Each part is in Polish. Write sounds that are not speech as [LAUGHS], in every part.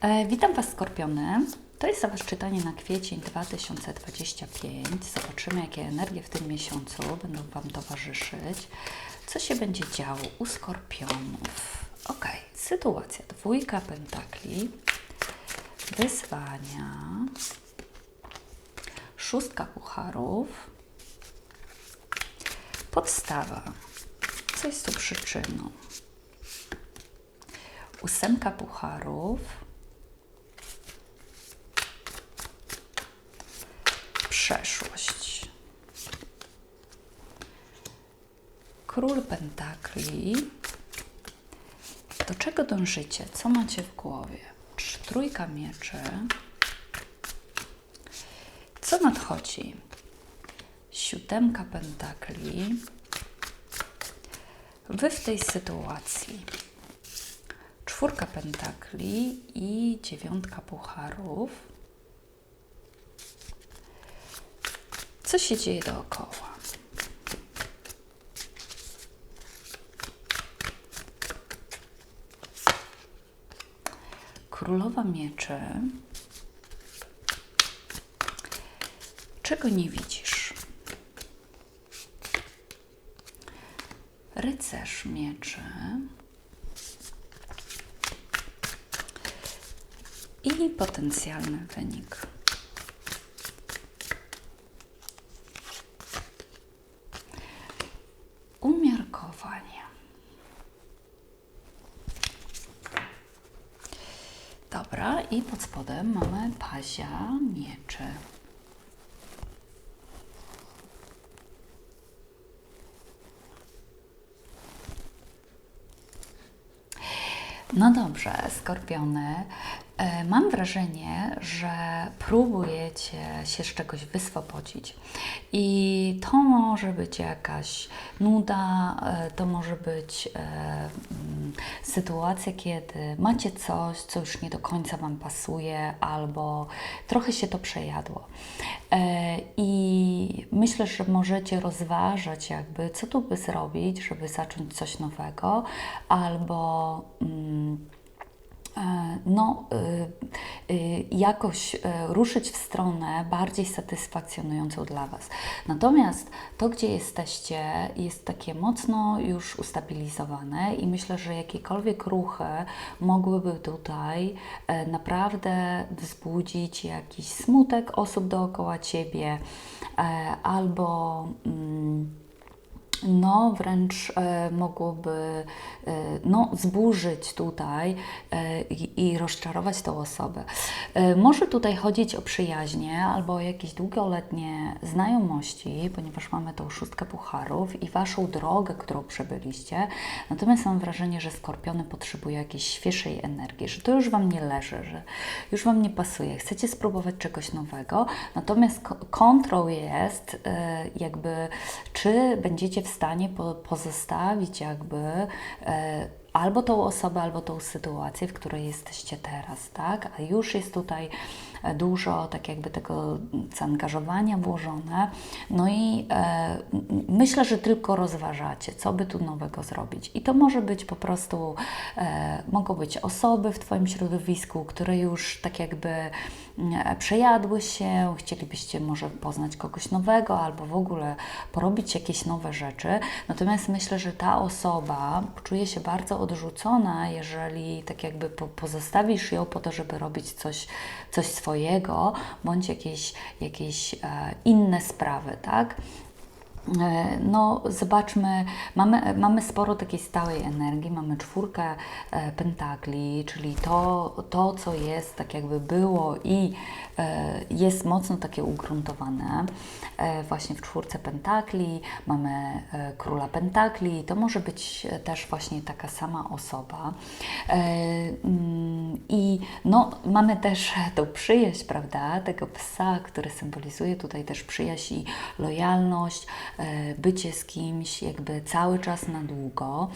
E, witam Was, Skorpiony. To jest za Was czytanie na kwiecień 2025. Zobaczymy, jakie energie w tym miesiącu będą Wam towarzyszyć. Co się będzie działo u Skorpionów? Ok, sytuacja. Dwójka pentakli, wyzwania, szóstka pucharów, podstawa. Co jest tu przyczyną? Ósemka pucharów, przeszłość. Król pentakli. Do czego dążycie? Co macie w głowie? Trójka mieczy. Co nadchodzi? Siódemka pentakli. Wy w tej sytuacji. Czwórka pentakli i dziewiątka pucharów. Co się dzieje dookoła? Królowa mieczy. Czego nie widzisz? Rycerz mieczy. I potencjalny wynik. Umiarkowanie. Dobra, i pod spodem mamy pazia mieczy. No dobrze, skorpiony. E, Mam wrażenie, że próbujecie się z czegoś wyswobodzić. I to może być jakaś nuda, e, to może być e, mm, sytuacja, kiedy macie coś, co już nie do końca Wam pasuje, albo trochę się to przejadło. I myślę, że możecie rozważać, jakby, co tu by zrobić, żeby zacząć coś nowego, albo. Mm, no, y, y, jakoś ruszyć w stronę bardziej satysfakcjonującą dla Was. Natomiast to, gdzie jesteście, jest takie mocno już ustabilizowane i myślę, że jakiekolwiek ruchy mogłyby tutaj e, naprawdę wzbudzić jakiś smutek osób dookoła Ciebie e, albo. Mm, no wręcz e, mogłoby e, no, zburzyć tutaj e, i, rozczarować tą osobę. E, może tutaj chodzić o przyjaźnie albo o jakieś długoletnie znajomości, ponieważ mamy tą szóstkę pucharów i Waszą drogę, którą przebyliście. Natomiast mam wrażenie, że skorpiony potrzebują jakiejś świeżej energii, że to już Wam nie leży, że już Wam nie pasuje. Chcecie spróbować czegoś nowego, natomiast ko- kontrą jest e, jakby, czy będziecie w stanie po, pozostawić jakby e, albo tą osobę, albo tą sytuację, w której jesteście teraz, tak? A już jest tutaj dużo tak jakby tego zaangażowania włożone. No i e, myślę, że tylko rozważacie, co by tu nowego zrobić. I to może być po prostu, e, mogą być osoby w Twoim środowisku, które już tak jakby mm, przejadły się, chcielibyście może poznać kogoś nowego, albo w ogóle porobić jakieś nowe rzeczy. Natomiast myślę, że ta osoba czuje się bardzo odrzucona, jeżeli tak jakby po, pozostawisz ją po to, żeby robić coś, coś swojego, bądź jakieś, jakieś e, inne sprawy, tak? E, No, zobaczmy, mamy, mamy sporo takiej stałej energii, mamy czwórkę e, pentakli, czyli to, to, co jest, tak jakby było i e, jest mocno takie ugruntowane. E, właśnie w czwórce pentakli mamy e, króla pentakli, to może być też właśnie taka sama osoba. E, mm, I no, mamy też tą przyjaźń, prawda, tego psa, który symbolizuje tutaj też przyjaźń i lojalność, bycie z kimś jakby cały czas na długo,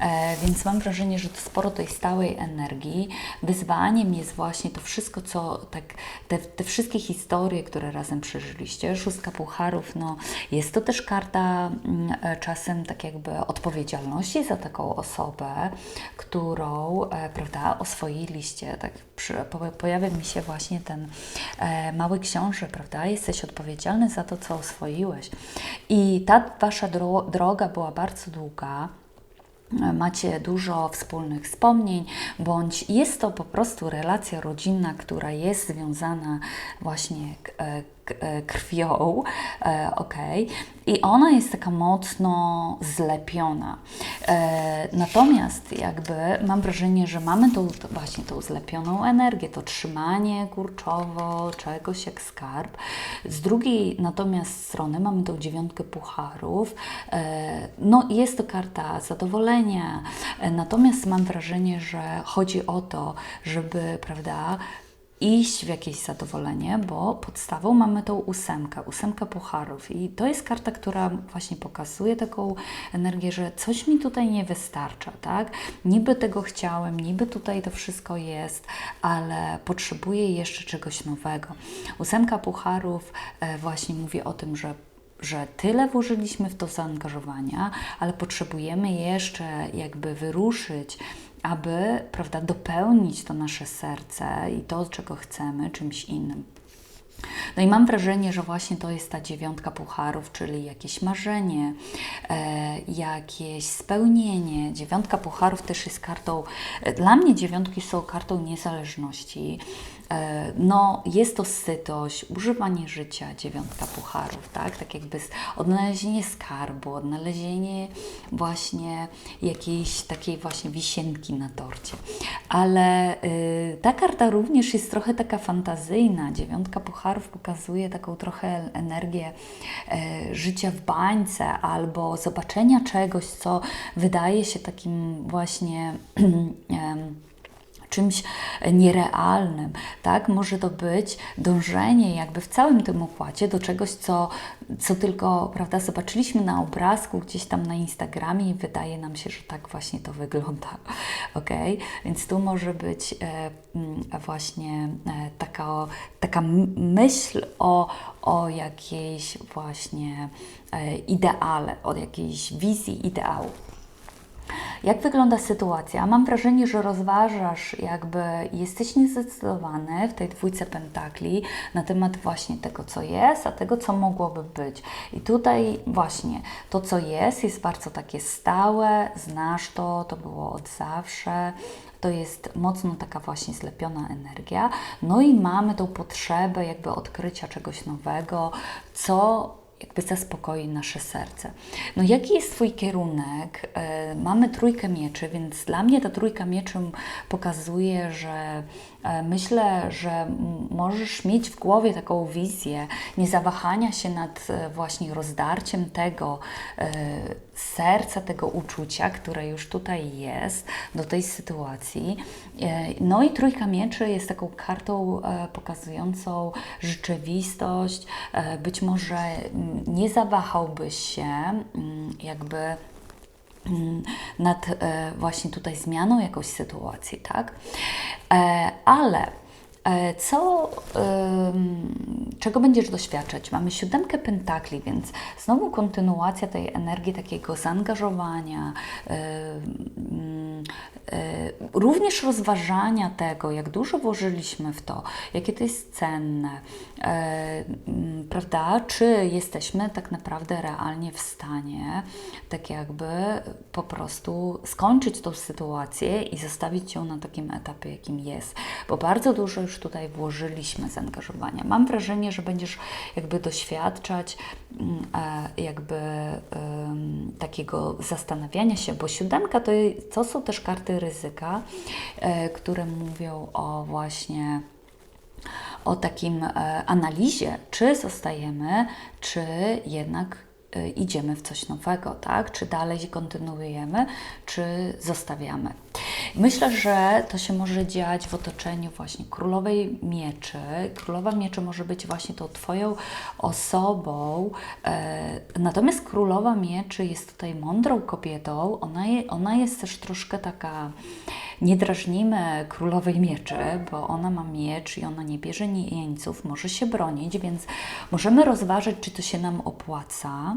e, więc mam wrażenie, że to sporo tej stałej energii. Wyzwaniem jest właśnie to wszystko, co tak, te, te wszystkie historie, które razem przeżyliście. Szóstka pucharów, no jest to też karta mm, e, czasem tak jakby odpowiedzialności za taką osobę, którą, e, prawda, oswoiliście, tak pojawia mi się właśnie ten e, mały książę, prawda? Jesteś odpowiedzialny za to, co oswoiłeś. I ta wasza dro droga była bardzo długa. Macie dużo wspólnych wspomnień, bądź jest to po prostu relacja rodzinna, która jest związana właśnie e, krwią, e, ok, i ona jest taka mocno zlepiona. Natomiast jakby mam wrażenie, że mamy tą właśnie tą zlepioną energię, to trzymanie kurczowo czegoś jak skarb. Z drugiej natomiast strony mamy tą dziewiątkę pucharów. No jest to karta zadowolenia, natomiast mam wrażenie, że chodzi o to, żeby, prawda, iść w jakieś zadowolenie, bo podstawą mamy tą ósemkę, ósemkę pucharów i to jest karta, która właśnie pokazuje taką energię, że coś mi tutaj nie wystarcza, tak? Niby tego chciałem, niby tutaj to wszystko jest, ale potrzebuję jeszcze czegoś nowego. Ósemka pucharów e, właśnie mówi o tym, że że tyle włożyliśmy w to zaangażowania, ale potrzebujemy jeszcze jakby wyruszyć aby prawda, dopełnić to nasze serce i to, czego chcemy, czymś innym. No i mam wrażenie, że właśnie to jest ta dziewiątka pucharów, czyli jakieś marzenie, e, jakieś spełnienie. Dziewiątka pucharów też jest kartą, dla mnie dziewiątki są kartą niezależności. E, no, jest to sytość, używanie życia, dziewiątka pucharów, tak? Tak jakby odnalezienie skarbu, odnalezienie właśnie jakiejś takiej właśnie wisienki na torcie. Ale y, ta karta również jest trochę taka fantazyjna. Dziewiątka pucharów pokazuje taką trochę energię y, życia w bańce albo zobaczenia czegoś, co wydaje się takim właśnie [CLEARS THROAT] y, czymś nierealnym, tak? Może to być dążenie jakby w całym tym układzie do czegoś, co, co tylko, prawda, zobaczyliśmy na obrazku gdzieś tam na Instagramie i wydaje nam się, że tak właśnie to wygląda, [LAUGHS] ok? Więc tu może być e, mm, właśnie e, taka, taka myśl o, o jakiejś właśnie e, ideale, o jakiejś wizji ideału. Jak wygląda sytuacja? Mam wrażenie, że rozważasz, jakby jesteś niezdecydowany w tej dwójce pentakli na temat właśnie tego, co jest, a tego, co mogłoby być. I tutaj właśnie to, co jest, jest bardzo takie stałe, znasz to, to było od zawsze, to jest mocno taka właśnie zlepiona energia. No i mamy tą potrzebę jakby odkrycia czegoś nowego, co jakby zaspokoi nasze serce. No jaki jest Twój kierunek? E, mamy trójkę mieczy, więc dla mnie ta trójka mieczy pokazuje, że myślę, że możesz mieć w głowie taką wizję niezawahania się nad e, właśnie rozdarciem tego serca, tego uczucia, które już tutaj jest do tej sytuacji. No i trójka mieczy jest taką kartą pokazującą rzeczywistość, być może nie zawahałbyś się jakby nad e, właśnie tutaj zmianą jakoś sytuacji, tak? E, ale e, co, czego będziesz doświadczać? Mamy siódemkę pentakli, więc znowu kontynuacja tej energii takiego zaangażowania, mm, również rozważania tego, jak dużo włożyliśmy w to, jakie to jest cenne, e, prawda? Czy jesteśmy tak naprawdę realnie w stanie, tak jakby po prostu skończyć tą sytuację i zostawić ją na takim etapie, jakim jest, bo bardzo dużo już tutaj włożyliśmy zaangażowania. Mam wrażenie, że będziesz jakby doświadczać e, jakby takiego zastanawiania się, bo siódemka to, to są też karty ryzyka, które mówią o właśnie o takim e, analizie, czy zostajemy, czy jednak e, idziemy w coś nowego, tak? Czy dalej kontynuujemy, czy zostawiamy. Myślę, że to się może dziać w otoczeniu właśnie królowej mieczy. Królowa mieczy może być właśnie tą Twoją osobą, e, natomiast królowa mieczy jest tutaj mądrą kobietą. Ona, je, ona jest też troszkę taka nie drażnimy królowej mieczy, bo ona ma miecz i ona nie bierze jeńców, może się bronić, więc możemy rozważyć, czy to się nam opłaca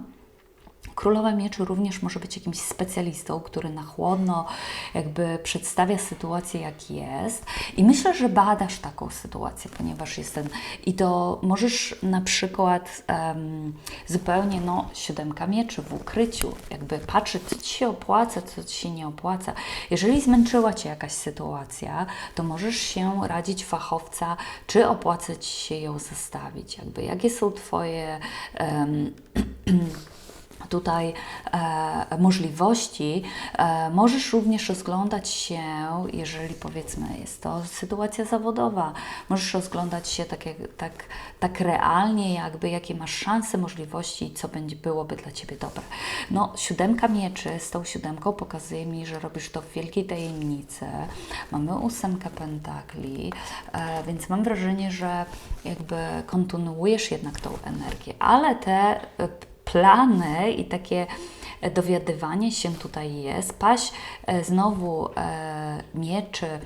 Królowa Mieczy również może być jakimś specjalistą, który na chłodno jakby przedstawia sytuację, jak jest. I myślę, że badasz taką sytuację, ponieważ jest ten. I to możesz na przykład em, zupełnie, no, siódemka mieczy w ukryciu, jakby patrzeć, co ci się opłaca, co ci się nie opłaca. Jeżeli zmęczyła cię jakaś sytuacja, to możesz się radzić fachowca, czy opłaca ci się ją zostawić, jakby jakie są twoje. em, [CLEARS THROAT] tutaj e, możliwości. E, możesz również rozglądać się, jeżeli powiedzmy jest to sytuacja zawodowa, możesz rozglądać się tak, jak, tak, tak realnie, jakby jakie masz szanse, możliwości i co będzie, byłoby dla Ciebie dobre. No, siódemka mieczy z tą siódemką pokazuje mi, że robisz to w wielkiej tajemnicy. Mamy ósemkę pentakli, e, więc mam wrażenie, że jakby kontynuujesz jednak tą energię, ale te e, plany i takie dowiadywanie się tutaj jest. Paś e, znowu e, mieczy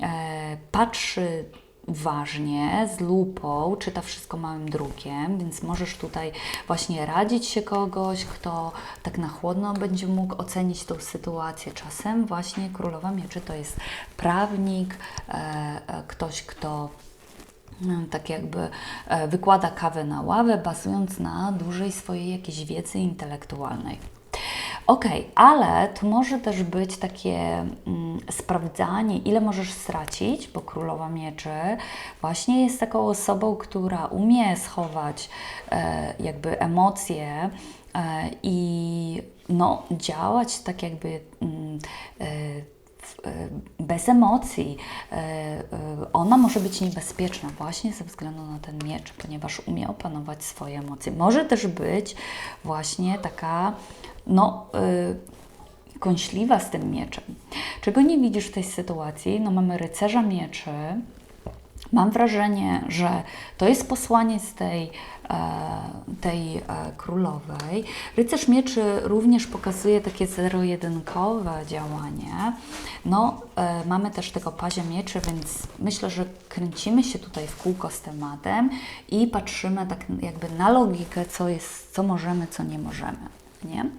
e, patrzy uważnie, z lupą, czyta wszystko małym drukiem, więc możesz tutaj właśnie radzić się kogoś, kto tak na chłodno będzie mógł ocenić tą sytuację. Czasem właśnie Królowa Mieczy to jest prawnik, e, e, ktoś, kto tak jakby e, wykłada kawę na ławę, bazując na dużej swojej jakiejś wiedzy intelektualnej. Ok, ale to może też być takie mm, sprawdzanie, ile możesz stracić, bo królowa mieczy właśnie jest taką osobą, która umie schować e, jakby emocje e, i no, działać tak jakby. Mm, e, e, bez emocji. Ona może być niebezpieczna właśnie ze względu na ten miecz, ponieważ umie opanować swoje emocje. Może też być właśnie taka, no, y, kąśliwa z tym mieczem. Czego nie widzisz w tej sytuacji? No, mamy rycerza mieczy. Mam wrażenie, że to jest posłanie z tej, e, tej e, królowej. Rycerz mieczy również pokazuje takie zero-jedynkowe działanie. No, e, mamy też tego pazia mieczy, więc myślę, że kręcimy się tutaj w kółko z tematem i patrzymy tak jakby na logikę, co jest, co możemy, co nie możemy. Nie?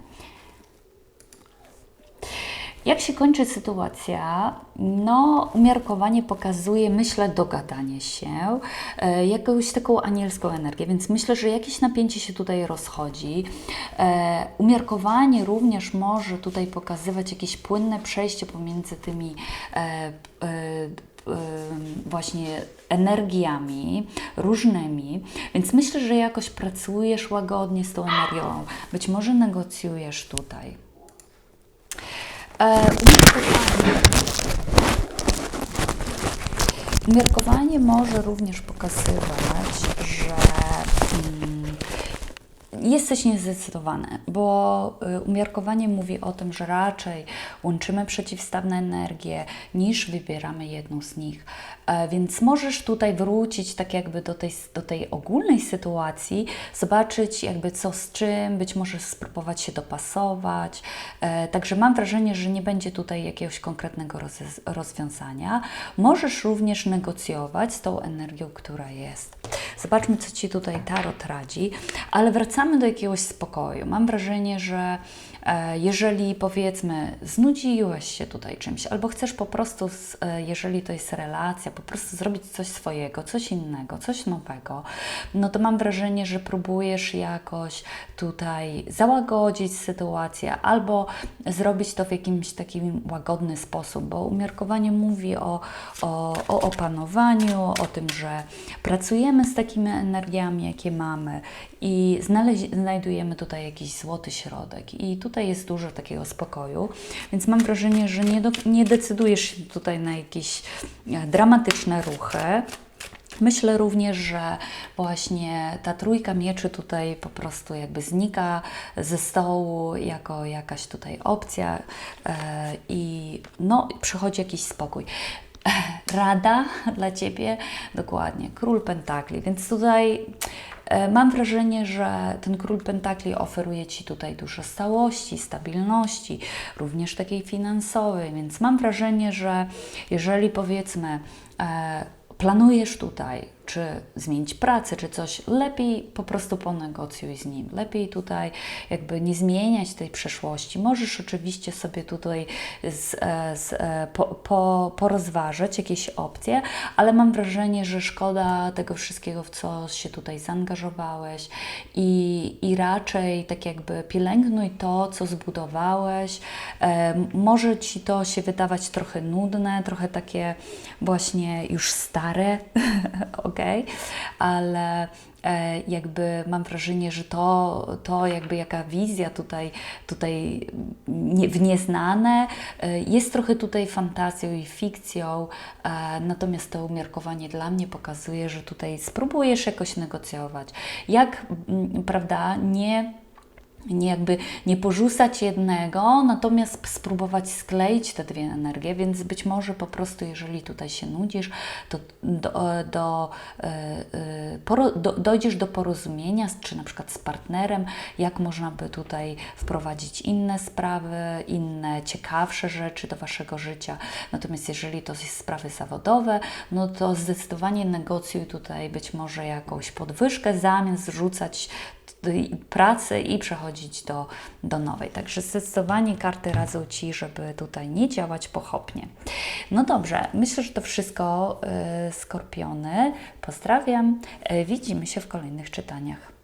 Jak się kończy sytuacja? No, umiarkowanie pokazuje, myślę, dogadanie się, e, jakąś taką anielską energię, więc myślę, że jakieś napięcie się tutaj rozchodzi. E, umiarkowanie również może tutaj pokazywać jakieś płynne przejście pomiędzy tymi e, właśnie energiami różnymi, więc myślę, że jakoś pracujesz łagodnie z tą energią. Być może negocjujesz tutaj. E, umiarkowanie. Umiarkowanie może również pokazywać, jesteś niezdecydowany, bo y, umiarkowanie mówi o tym, że raczej łączymy przeciwstawne energie niż wybieramy jedną z nich. E, Więc możesz tutaj wrócić tak jakby do tej, do tej ogólnej sytuacji, zobaczyć jakby co z czym, być może spróbować się dopasować. E, Także mam wrażenie, że nie będzie tutaj jakiegoś konkretnego roz- rozwiązania. Możesz również negocjować z tą energią, która jest. Zobaczmy, co Ci tutaj Tarot radzi, ale wracamy do jakiegoś spokoju. Mam wrażenie, że e, jeżeli powiedzmy znudziłeś się tutaj czymś, albo chcesz po prostu, e, jeżeli to jest relacja, po prostu zrobić coś swojego, coś innego, coś nowego, no to mam wrażenie, że próbujesz jakoś tutaj załagodzić sytuację, albo zrobić to w jakimś takim łagodny sposób, bo umiarkowanie mówi o, o, o opanowaniu, o tym, że pracujemy z takimi energiami, jakie mamy i znajdujemy tutaj jakiś złoty środek. I tutaj jest dużo takiego spokoju, więc mam wrażenie, że nie, do, nie decydujesz się tutaj na jakieś e, dramatyczne ruchy. Myślę również, że właśnie ta trójka mieczy tutaj po prostu jakby znika ze stołu jako jakaś tutaj opcja e, i no, przychodzi jakiś spokój. Rada dla Ciebie, dokładnie, król pentakli, więc tutaj mam wrażenie, że ten król pentakli oferuje Ci tutaj dużo stałości, stabilności, również takiej finansowej, więc mam wrażenie, że jeżeli powiedzmy e, planujesz tutaj, czy zmienić pracę, czy coś, lepiej po prostu ponegocjuj z nim. Lepiej tutaj jakby nie zmieniać tej przeszłości. Możesz oczywiście sobie tutaj z, e, z, e, po, po, porozważyć jakieś opcje, ale mam wrażenie, że szkoda tego wszystkiego, w co się tutaj zaangażowałeś i, i raczej tak jakby pielęgnuj to, co zbudowałeś. E, może Ci to się wydawać trochę nudne, trochę takie właśnie już stare, [LAUGHS] ok, ale e, jakby mam wrażenie, że to, to jakby jaka wizja tutaj, tutaj nie, w nieznane e, jest trochę tutaj fantazją i fikcją, e, natomiast to umiarkowanie dla mnie pokazuje, że tutaj spróbujesz jakoś negocjować. Jak, prawda, nie nie jakby nie porzucać jednego, natomiast spróbować skleić te dwie energie, więc być może po prostu, jeżeli tutaj się nudzisz, to do, do, e, e, do, dojdziesz do porozumienia, czy na przykład z partnerem, jak można by tutaj wprowadzić inne sprawy, inne ciekawsze rzeczy do Waszego życia. Natomiast jeżeli to jest sprawy zawodowe, no to zdecydowanie negocjuj tutaj być może jakąś podwyżkę, zamiast zrzucać y, pracę i przechodzić do, do nowej. Także zdecydowanie karty radzą Ci, żeby tutaj nie działać pochopnie. No dobrze, myślę, że to wszystko, y, Skorpiony. Pozdrawiam. Y, widzimy się w kolejnych czytaniach.